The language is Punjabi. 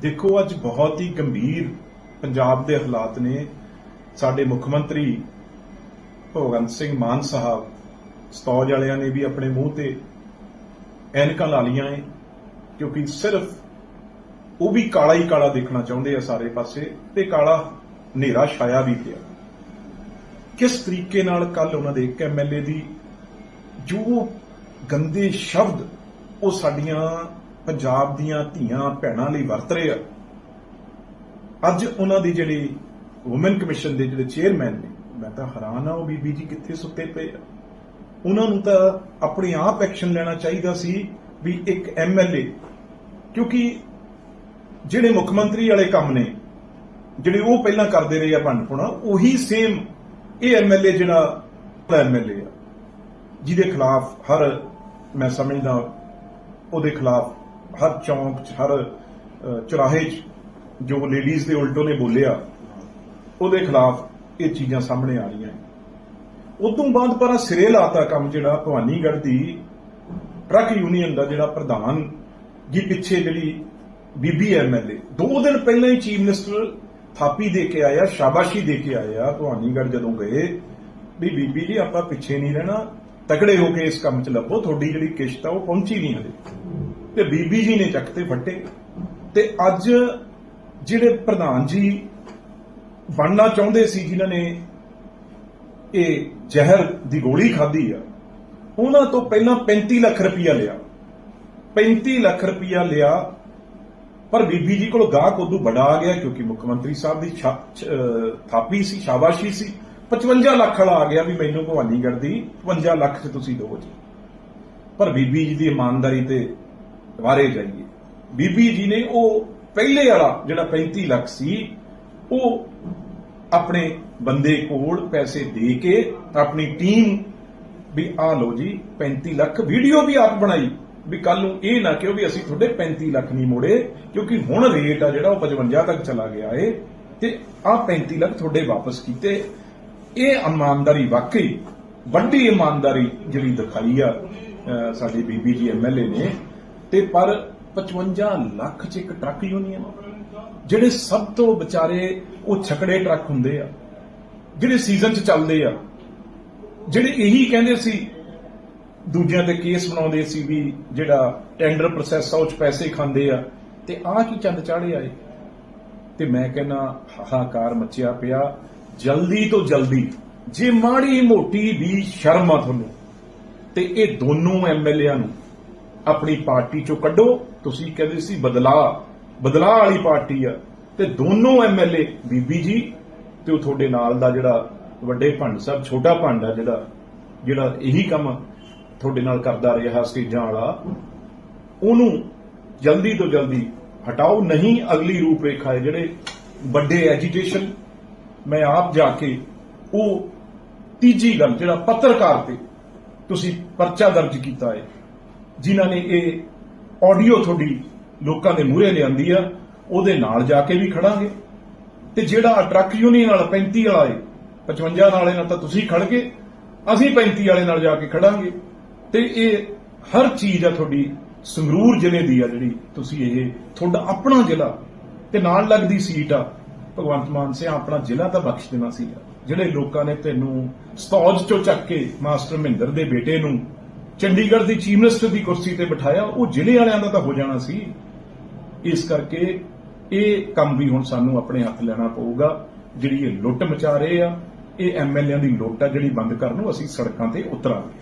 ਦੇਖੋ, ਅੱਜ ਬਹੁਤ ਹੀ ਗੰਭੀਰ ਪੰਜਾਬ ਦੇ ਹਾਲਾਤ ਨੇ। ਸਾਡੇ ਮੁੱਖ ਮੰਤਰੀ ਭਗਵੰਤ ਸਿੰਘ ਮਾਨ ਸਾਹਿਬ, ਸਤੌਜ ਵਾਲਿਆਂ ਨੇ ਵੀ ਆਪਣੇ ਮੂੰਹ ਤੇ ਐਨਕਾਂ ਲਾ ਲੀਆਂ ਏ ਕਿਉਂਕਿ ਸਿਰਫ ਉਹ ਵੀ ਕਾਲਾ ਹੀ ਕਾਲਾ ਦੇਖਣਾ ਚਾਹੁੰਦੇ ਆ ਸਾਰੇ ਪਾਸੇ ਤੇ ਕਾਲਾ ਹਨੇਰਾ ਛਾਇਆ ਵੀ ਪਿਆ। ਕਿਸ ਤਰੀਕੇ ਨਾਲ ਕੱਲ ਉਹਨਾਂ ਦੇ ਇੱਕ ਐਮਐਲਏ ਦੀ ਜੋ ਗੰਦੇ ਸ਼ਬਦ ਉਹ ਸਾਡੀਆਂ ਪੰਜਾਬ ਦੀਆਂ ਧੀਆਂ ਭੈਣਾਂ ਲਈ ਵਰਤ ਰਹੇ ਆ। ਅੱਜ ਉਹਨਾਂ ਦੀ ਜਿਹੜੀ ਔਮਨ ਕਮਿਸ਼ਨ ਦੇ ਜਿਹੜੇ ਚੇਅਰਮੈਨ ਨੇ, ਮੈਂ ਤਾਂ ਹੈਰਾਨ ਆ ਉਹ ਬੀਬੀ ਜੀ ਕਿੱਥੇ ਸੁੱਤੇ ਪਏ ਆ। ਉਹਨਾਂ ਨੂੰ ਤਾਂ ਆਪਣੇ ਆਪ ਐਕਸ਼ਨ ਲੈਣਾ ਚਾਹੀਦਾ ਸੀ ਵੀ ਇੱਕ ਐਮਐਲਏ ਕਿਉਂਕਿ ਜਿਹੜੇ ਮੁੱਖ ਮੰਤਰੀ ਵਾਲੇ ਕੰਮ ਨੇ, ਜਿਹੜੇ ਉਹ ਪਹਿਲਾਂ ਕਰਦੇ ਰਹੇ ਆ ਭੰਡਪੁਣਾ ਉਹੀ ਸੇਮ ਇਹ ਐਮਐਲਏ ਜਿਹੜਾ ਐਮਐਲਏ ਆ, ਜਿਹਦੇ ਖਿਲਾਫ ਹਰ, ਮੈਂ ਸਮਝਦਾ ਉਹਦੇ ਖਿਲਾਫ ਹਰ ਚੌਂਕ 'ਚ, ਹਰ ਚੁਰਾਹੇ 'ਚ ਜੋ ਲੇਡੀਜ਼ ਦੇ ਉਲਟੋ ਨੇ ਬੋਲਿਆ, ਉਹਦੇ ਖਿਲਾਫ ਇਹ ਚੀਜ਼ਾਂ ਸਾਹਮਣੇ ਆ ਰਹੀਆਂ ਉਦੋਂ ਬਾਅਦ ਪਰ ਸਿਰੇ ਲਾਤਾ ਕੰਮ ਜਿਹੜਾ ਭਵਾਨੀਗੜ੍ਹ ਦੀ ਟਰੱਕ ਯੂਨੀਅਨ ਦਾ ਜਿਹੜਾ ਪ੍ਰਧਾਨ ਜੀ ਪਿੱਛੇ ਜਿਹੜੀ ਬੀਬੀ ਐਮਐਲਏ ਦੋ ਦਿਨ ਪਹਿਲਾਂ ਹੀ ਚੀਫ ਮਿਨਿਸਟਰ ਥਾਪੀ ਦੇ ਕੇ ਆਇਆ, ਸ਼ਾਬਾਸ਼ੀ ਦੇ ਕੇ ਆਇਆ ਭਵਾਨੀਗੜ੍ਹ ਜਦੋਂ ਗਏ, ਵੀ ਬੀਬੀ ਜੀ, ਆਪਾਂ ਪਿੱਛੇ ਨਹੀਂ ਰਹਿਣਾ, ਤਕੜੇ ਹੋ ਕੇ ਇਸ ਕੰਮ 'ਚ ਲੱਭੋ, ਤੁਹਾਡੀ ਜਿਹੜੀ ਕਿਸ਼ਤ ਆ ਉਹ ਪਹੁੰਚੀ ਨਹੀਂ ਹਲੇ ਤੇ ਬੀਬੀ ਜੀ ਨੇ ਚੱਕ ਤੇ ਫੱਟੇ। ਤੇ ਅੱਜ ਜਿਹੜੇ ਪ੍ਰਧਾਨ ਜੀ ਬਣਨਾ ਚਾਹੁੰਦੇ ਸੀ, ਜਿਨ੍ਹਾਂ ਨੇ ਇਹ ਜ਼ਹਿਰ ਦੀ ਗੋਲੀ ਖਾਧੀ ਆ, ਉਹਨਾਂ ਤੋਂ ਪਹਿਲਾਂ 35 ਲੱਖ ਰੁਪਇਆ ਲਿਆ। 35 ਲੱਖ ਰੁਪਇਆ ਲਿਆ, ਪਰ ਬੀਬੀ ਜੀ ਕੋਲ ਗਾਹਕ ਉਦੋਂ ਬੜਾ ਆ ਗਿਆ, ਕਿਉਂਕਿ ਮੁੱਖ ਮੰਤਰੀ ਸਾਹਿਬ ਦੀ ਛਾ- ਥਾਪੀ ਸੀ, ਸ਼ਾਬਾਸ਼ੀ ਸੀ। 55 ਲੱਖ ਵਾਲਾ ਆ ਗਿਆ ਵੀ ਮੈਨੂੰ ਭਵਾਨੀਗੜ੍ਹ ਦੀ 55 ਲੱਖ ਚ ਤੁਸੀਂ ਦੋ ਜੀ। ਪਰ ਬੀਬੀ ਜੀ ਦੀ ਇਮਾਨਦਾਰੀ ਤੇ ਵਾਰੇ ਜਾਈਏ। ਬੀਬੀ ਜੀ ਨੇ ਉਹ ਪਹਿਲੇ ਵਾਲਾ ਜਿਹੜਾ 35 ਲੱਖ ਸੀ, ਉਹ ਆਪਣੇ ਬੰਦੇ ਕੋਲ ਪੈਸੇ ਦੇ ਕੇ ਆਪਣੀ ਟੀਮ ਵੀ ਆ ਲਓ ਜੀ 35 ਲੱਖ ਵੀਡੀਓ ਵੀ ਆਪ ਬਣਾਈ। ਵੀ ਕੱਲ ਨੂੰ ਇਹ ਨਾ ਕਿਉਂ ਵੀ ਅਸੀਂ ਤੁਹਾਡੇ 35 ਲੱਖ ਨਹੀਂ ਮੋੜੇ, ਕਿਉਂਕਿ ਹੁਣ ਰੇਟ ਆ ਜਿਹੜਾ ਉਹ 55 ਤੱਕ ਚਲਾ ਗਿਆ ਏ। ਤੇ ਆ 35 ਲੱਖ ਤੁਹਾਡੇ ਵਾਪਸ ਕੀਤੇ। ਇਹ ਇਮਾਨਦਾਰੀ ਵਾਕਈ ਵੱਡੀ ਇਮਾਨਦਾਰੀ ਜਿਹੜੀ ਦਿਖਾਈ ਆ ਸਾਡੇ ਬੀਬੀ ਜੀ ਐਮਐਲਏ ਨੇ। ਤੇ ਪਰ 55 ਲੱਖ ਚ ਇੱਕ ਟਰੱਕ ਯੂਨੀਅਨ ਜਿਹੜੇ ਸਭ ਤੋਂ ਵਿਚਾਰੇ ਉਹ ਛਕੜੇ ਟਰੱਕ ਹੁੰਦੇ ਆ, ਜਿਹੜੇ ਸੀਜ਼ਨ ਚ ਚੱਲਦੇ ਆ, ਜਿਹੜੇ ਇਹੀ ਕਹਿੰਦੇ ਸੀ, ਦੂਜਿਆਂ ਤੇ ਕੇਸ ਬਣਾਉਂਦੇ ਸੀ ਵੀ ਜਿਹੜਾ ਟੈਂਡਰ ਪ੍ਰੋਸੈਸ ਆ, ਉਹ ਚ ਪੈਸੇ ਖਾਂਦੇ ਆ, ਤੇ ਆਹ ਕੀ ਚੰਦ ਚਾੜੇ ਆਏ? ਤੇ ਮੈਂ ਕਹਿੰਨਾ ਹਾਹਾਕਾਰ ਮਚਿਆ ਪਿਆ, ਜਲਦੀ ਤੋਂ ਜਲਦੀ, ਜੇ ਮਾੜੀ ਮੋਟੀ ਵੀ ਸ਼ਰਮ ਆ ਤੁਹਾਨੂੰ, ਤੇ ਇਹ ਦੋਨੋਂ ਐਮਐਲਏਆਂ ਨੂੰ ਆਪਣੀ ਪਾਰਟੀ ਚੋਂ ਕੱਢੋ। ਤੁਸੀਂ ਕਹਿੰਦੇ ਸੀ ਬਦਲਾ ਬਦਲਾ ਵਾਲੀ ਪਾਰਟੀ ਆ। ਤੇ ਦੋਨੋਂ ਐਮਐਲਏ ਬੀਬੀ ਜੀ ਤੇ ਉਹ ਤੁਹਾਡੇ ਨਾਲ ਦਾ ਜਿਹੜਾ ਵੱਡੇ ਭੰਡ ਸਾਹਿਬ, ਛੋਟਾ ਭੰਡ ਆ ਜਿਹੜਾ ਜਿਹੜਾ ਇਹੀ ਕੰਮ ਤੁਹਾਡੇ ਨਾਲ ਕਰਦਾ ਰਿਹਾ ਸਟੇਜਾਂ ਵਾਲਾ। ਉਹਨੂੰ ਜਲਦੀ ਤੋਂ ਜਲਦੀ ਹਟਾਓ। ਨਹੀਂ ਅਗਲੀ ਰੂਪਰੇਖਾ ਹੈ ਜਿਹੜੇ ਵੱਡੇ ਐਜੀਟੇਸ਼ਨ ਮੈਂ ਆਪ ਜਾ ਕੇ ਉਹ ਤੀਜੀ ਗੱਲ, ਜਿਹੜਾ ਪੱਤਰਕਾਰ ਤੇ ਤੁਸੀਂ ਪਰਚਾ ਦਰਜ ਕੀਤਾ ਹੈ। ਜਿਨ੍ਹਾਂ ਨੇ ਇਹ ਆਡੀਓ ਤੁਹਾਡੀ ਲੋਕਾਂ ਦੇ ਮੂਹਰੇ ਲਿਆਂਦੀ ਆ, ਉਹਦੇ ਨਾਲ ਜਾ ਕੇ ਵੀ ਖੜਾਂਗੇ। ਤੇ ਜਿਹੜਾ ਟਰੱਕ ਯੂਨੀਅਨ ਵਾਲਾ 35 ਵਾਲਾ ਏ 55 ਵਾਲੇ ਨਾਲ ਤਾਂ ਤੁਸੀਂ ਖੜ ਗਏ, ਅਸੀਂ 35 ਵਾਲੇ ਨਾਲ ਜਾ ਕੇ ਖੜਾਂਗੇ। ਤੇ ਇਹ ਹਰ ਚੀਜ਼ ਆ ਤੁਹਾਡੀ, ਸੰਗਰੂਰ ਜ਼ਿਲ੍ਹੇ ਦੀ ਆ ਜਿਹੜੀ ਤੁਸੀਂ ਇਹ ਤੁਹਾਡਾ ਆਪਣਾ ਜ਼ਿਲ੍ਹਾ, ਤੇ ਨਾਲ ਲੱਗਦੀ ਸੀਟ ਆ, ਭਗਵੰਤ ਮਾਨ ਸਿੰਘ ਆਪਣਾ ਜ਼ਿਲ੍ਹਾ ਤਾਂ ਬਖਸ਼ ਦੇਣਾ ਸੀ ਜਿਹੜੇ ਲੋਕਾਂ ਨੇ ਤੈਨੂੰ ਸਤੌਜ ਚੋਂ ਚੱਕ ਕੇ ਮਾਸਟਰ ਮਹਿੰਦਰ ਦੇ ਬੇਟੇ ਨੂੰ ਚੰਡੀਗੜ੍ਹ ਦੀ ਚੀਫ ਮਿਨਿਸਟਰ ਦੀ ਕੁਰਸੀ ਤੇ ਬਿਠਾਇਆ, ਉਹ ਜ਼ਿਲ੍ਹੇ ਵਾਲਿਆਂ ਦਾ ਤਾਂ ਹੋ ਜਾਣਾ ਸੀ। ਇਸ ਕਰਕੇ ਇਹ ਕੰਮ ਵੀ ਹੁਣ ਸਾਨੂੰ ਆਪਣੇ ਹੱਥ ਲੈਣਾ ਪਊਗਾ। ਜਿਹੜੀ ਇਹ ਲੁੱਟ ਮਚਾ ਰਹੇ ਆ, ਇਹ ਐਮਐਲਏਆਂ ਦੀ ਲੁੱਟ ਆ, ਜਿਹੜੀ ਬੰਦ ਕਰਨ ਨੂੰ ਅਸੀਂ ਸੜਕਾਂ ਤੇ ਉਤਰਾਂਗੇ।